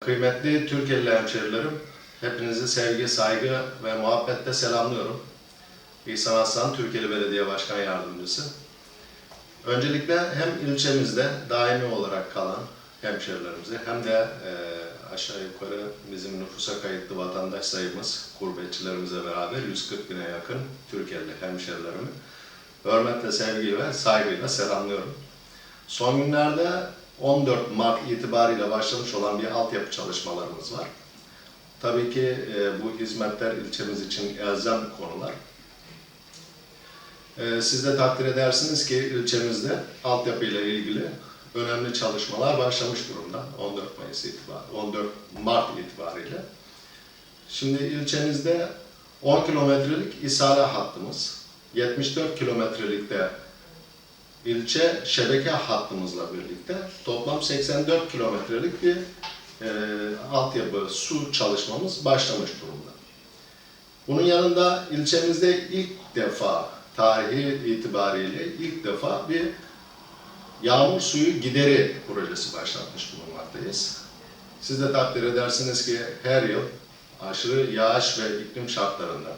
Kıymetli Türkiye'li hemşerilerim, hepinizi sevgi, saygı ve muhabbetle selamlıyorum. İhsan Aslan, Türkiye'li Belediye Başkan Yardımcısı. Öncelikle hem ilçemizde daimi olarak kalan hemşerilerimize hem de e, aşağı yukarı bizim nüfusa kayıtlı vatandaş sayımız gurbetçilerimize beraber 140 bine yakın Türkiye'li hemşerilerimi hürmetle, sevgi ve saygıyla selamlıyorum. Son günlerde 14 Mart itibariyle başlamış olan bir altyapı çalışmalarımız var. Tabii ki e, bu hizmetler ilçemiz için elzem konular. E, siz de takdir edersiniz ki ilçemizde altyapı ile ilgili önemli çalışmalar başlamış durumda 14 Mayıs itibariyle, 14 Mart itibariyle. Şimdi ilçemizde 10 kilometrelik isale hattımız, 74 kilometrelikte ilçe şebeke hattımızla birlikte toplam 84 kilometrelik bir e, altyapı su çalışmamız başlamış durumda. Bunun yanında ilçemizde ilk defa tarihi itibariyle ilk defa bir yağmur suyu gideri projesi başlatmış bulunmaktayız. Siz de takdir edersiniz ki her yıl aşırı yağış ve iklim şartlarında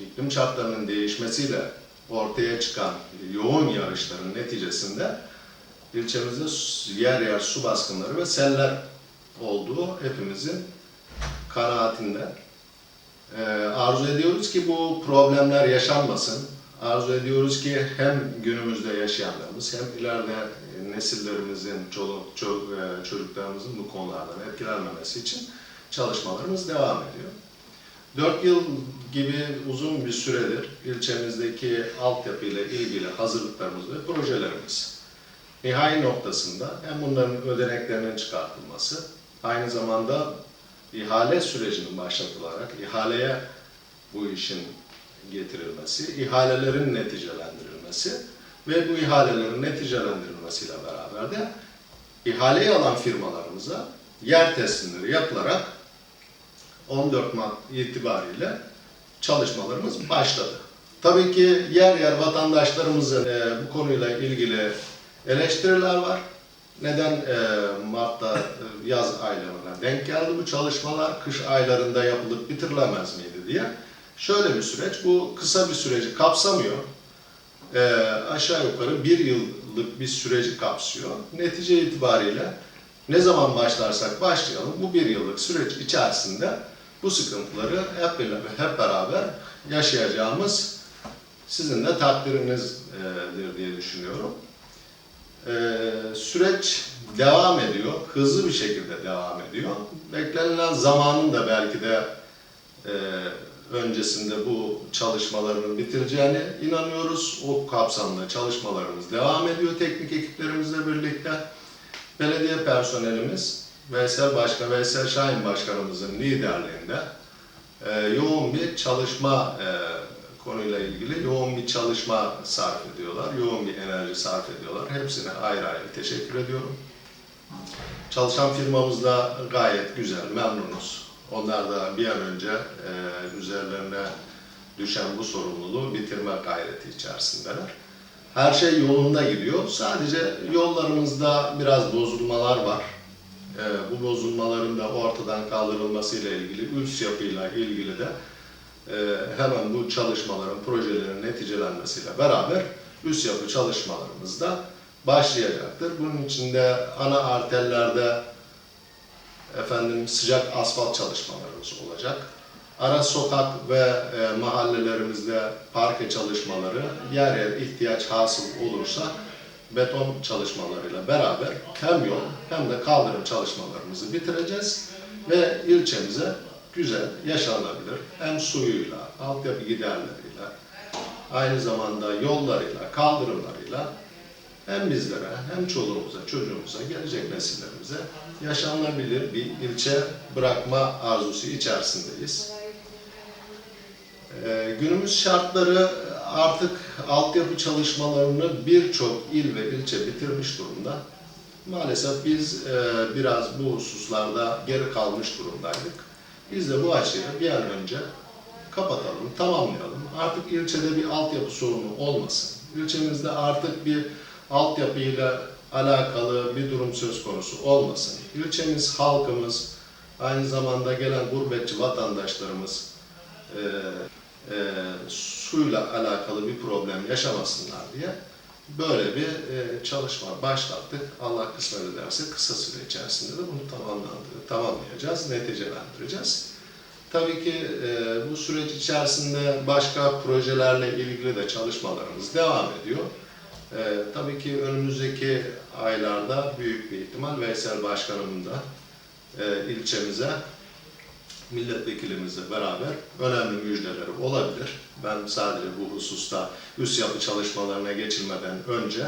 iklim şartlarının değişmesiyle ortaya çıkan yoğun yağışların neticesinde ilçemizde yer yer su baskınları ve seller olduğu hepimizin kanaatinde. Ee, arzu ediyoruz ki bu problemler yaşanmasın. Arzu ediyoruz ki hem günümüzde yaşayanlarımız hem ileride nesillerimizin, çoluk, ço- e, çocuklarımızın bu konulardan etkilenmemesi için çalışmalarımız devam ediyor. 4 yıl gibi uzun bir süredir ilçemizdeki altyapı ile ilgili hazırlıklarımız ve projelerimiz nihai noktasında hem bunların ödeneklerinin çıkartılması, aynı zamanda ihale sürecinin başlatılarak ihaleye bu işin getirilmesi, ihalelerin neticelendirilmesi ve bu ihalelerin neticelendirilmesiyle beraber de ihaleyi alan firmalarımıza yer teslimleri yapılarak 14 Mart itibariyle çalışmalarımız başladı. Tabii ki yer yer vatandaşlarımızın e, bu konuyla ilgili eleştiriler var. Neden e, Mart'ta e, yaz aylarına denk geldi bu çalışmalar, kış aylarında yapılıp bitirilemez miydi diye. Şöyle bir süreç, bu kısa bir süreci kapsamıyor. E, aşağı yukarı bir yıllık bir süreci kapsıyor. Netice itibariyle ne zaman başlarsak başlayalım bu bir yıllık süreç içerisinde bu sıkıntıları hep beraber, hep beraber yaşayacağımız sizin de takdirinizdir diye düşünüyorum. Ee, süreç devam ediyor, hızlı bir şekilde devam ediyor. Beklenilen zamanın da belki de e, öncesinde bu çalışmaların bitireceğine inanıyoruz. O kapsamda çalışmalarımız devam ediyor teknik ekiplerimizle birlikte. Belediye personelimiz Veysel Başkan, Veysel Şahin Başkanımızın liderliğinde e, yoğun bir çalışma e, konuyla ilgili yoğun bir çalışma sarf ediyorlar, yoğun bir enerji sarf ediyorlar. Hepsine ayrı ayrı teşekkür ediyorum. Çalışan firmamız da gayet güzel, memnunuz. Onlar da bir an önce e, üzerlerine düşen bu sorumluluğu bitirme gayreti içerisindeler. Her şey yolunda gidiyor. Sadece yollarımızda biraz bozulmalar var. Ee, bu bozulmaların da ortadan kaldırılmasıyla ilgili, üst yapıyla ilgili de e, hemen bu çalışmaların, projelerin neticelenmesiyle beraber üst yapı çalışmalarımız da başlayacaktır. Bunun içinde ana arterlerde efendim sıcak asfalt çalışmalarımız olacak. Ara sokak ve e, mahallelerimizde parke çalışmaları yer yer ihtiyaç hasıl olursa beton çalışmalarıyla beraber hem yol hem de kaldırım çalışmalarımızı bitireceğiz ve ilçemize güzel, yaşanabilir hem suyuyla, altyapı giderleriyle, aynı zamanda yollarıyla, kaldırımlarıyla hem bizlere hem çoluğumuza, çocuğumuza, gelecek nesillerimize yaşanabilir bir ilçe bırakma arzusu içerisindeyiz. Ee, günümüz şartları artık altyapı çalışmalarını birçok il ve ilçe bitirmiş durumda. Maalesef biz e, biraz bu hususlarda geri kalmış durumdaydık. Biz de bu açığı bir an önce kapatalım, tamamlayalım. Artık ilçede bir altyapı sorunu olmasın. İlçemizde artık bir altyapıyla alakalı bir durum söz konusu olmasın. İlçemiz, halkımız, aynı zamanda gelen gurbetçi vatandaşlarımız e, e, suyla alakalı bir problem yaşamasınlar diye böyle bir e, çalışma başlattık. Allah kısmet ederse kısa süre içerisinde de bunu tamamlayacağız, neticelendireceğiz. Tabii ki e, bu süreç içerisinde başka projelerle ilgili de çalışmalarımız devam ediyor. E, tabii ki önümüzdeki aylarda büyük bir ihtimal Veysel Başkanımın da e, ilçemize milletvekilimizle beraber önemli müjdeleri olabilir. Ben sadece bu hususta üst yapı çalışmalarına geçilmeden önce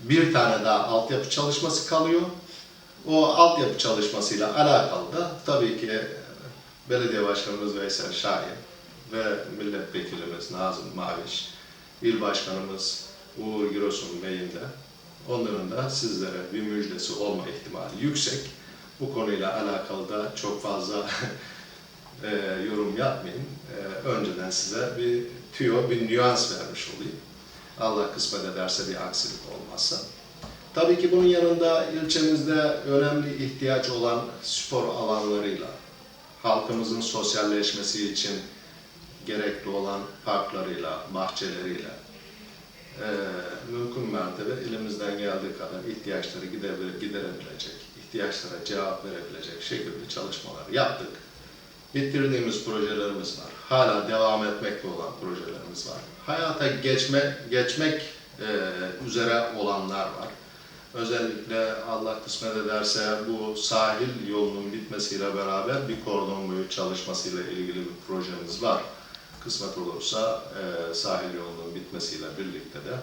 bir tane daha altyapı çalışması kalıyor. O altyapı çalışmasıyla alakalı da tabii ki Belediye Başkanımız Veysel Şahin ve Milletvekilimiz Nazım Maviş, İl Başkanımız Uğur Giresun Bey'in de onların da sizlere bir müjdesi olma ihtimali yüksek. Bu konuyla alakalı da çok fazla e, yorum yapmayayım. E, önceden size bir tüyo, bir nüans vermiş olayım. Allah kısmet ederse bir aksilik olmazsa. Tabii ki bunun yanında ilçemizde önemli ihtiyaç olan spor alanlarıyla, halkımızın sosyalleşmesi için gerekli olan parklarıyla, bahçeleriyle, e, mümkün mertebe elimizden geldiği kadar ihtiyaçları gidebilir, giderebilecek, ihtiyaçlara cevap verebilecek şekilde çalışmalar yaptık. Bitirdiğimiz projelerimiz var. Hala devam etmekte olan projelerimiz var. Hayata geçme, geçmek e, üzere olanlar var. Özellikle Allah kısmet ederse bu sahil yolunun bitmesiyle beraber bir kordon boyu çalışmasıyla ilgili bir projemiz var. Kısmet olursa e, sahil yolunun bitmesiyle birlikte de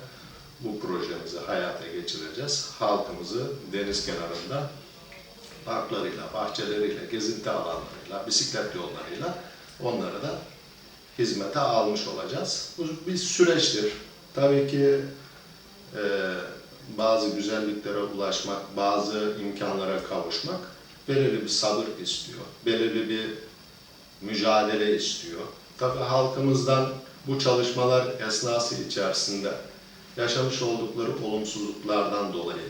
bu projemizi hayata geçireceğiz. Halkımızı deniz kenarında parklarıyla, bahçeleriyle, gezinti alanlarıyla, bisiklet yollarıyla onları da hizmete almış olacağız. Bu bir süreçtir. Tabii ki e, bazı güzelliklere ulaşmak, bazı imkanlara kavuşmak belirli bir sabır istiyor, belirli bir mücadele istiyor. Tabii halkımızdan bu çalışmalar esnası içerisinde yaşamış oldukları olumsuzluklardan dolayı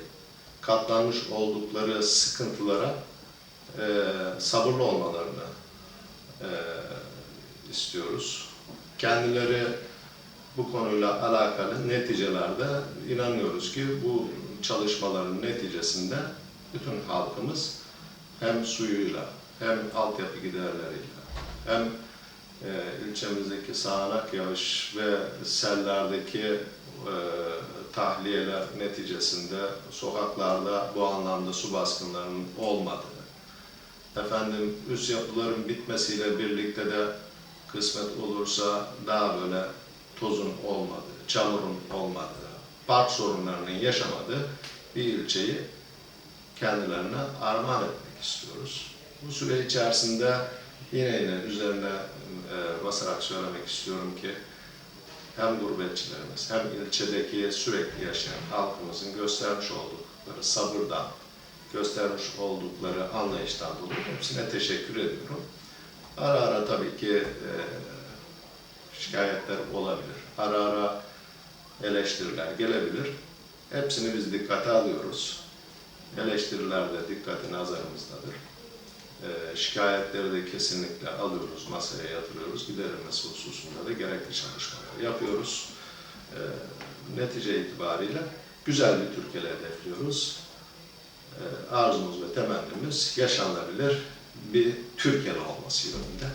katlanmış oldukları sıkıntılara e, sabırlı olmalarını e, istiyoruz. Kendileri bu konuyla alakalı neticelerde inanıyoruz ki bu çalışmaların neticesinde bütün halkımız hem suyuyla hem altyapı giderleriyle hem e, ilçemizdeki sağanak yağış ve sellerdeki e, tahliyeler neticesinde sokaklarda bu anlamda su baskınlarının olmadığı, efendim üst yapıların bitmesiyle birlikte de kısmet olursa daha böyle tozun olmadığı, çamurun olmadığı, park sorunlarının yaşamadığı bir ilçeyi kendilerine armağan etmek istiyoruz. Bu süre içerisinde yine yine üzerine e, basarak söylemek istiyorum ki hem gurbetçilerimiz hem ilçedeki sürekli yaşayan halkımızın göstermiş oldukları sabırdan, göstermiş oldukları anlayıştan dolayı hepsine teşekkür ediyorum. Ara ara tabii ki e, şikayetler olabilir. Ara ara eleştiriler gelebilir. Hepsini biz dikkate alıyoruz. Eleştiriler de dikkati nazarımızdadır. E, şikayetleri de kesinlikle alıyoruz, masaya yatırıyoruz. Giderilmesi hususunda da gerekli çalışmalar yapıyoruz. E, netice itibariyle güzel bir Türkiye hedefliyoruz. E, arzumuz ve temennimiz yaşanabilir bir Türkiye'de olması yönünde.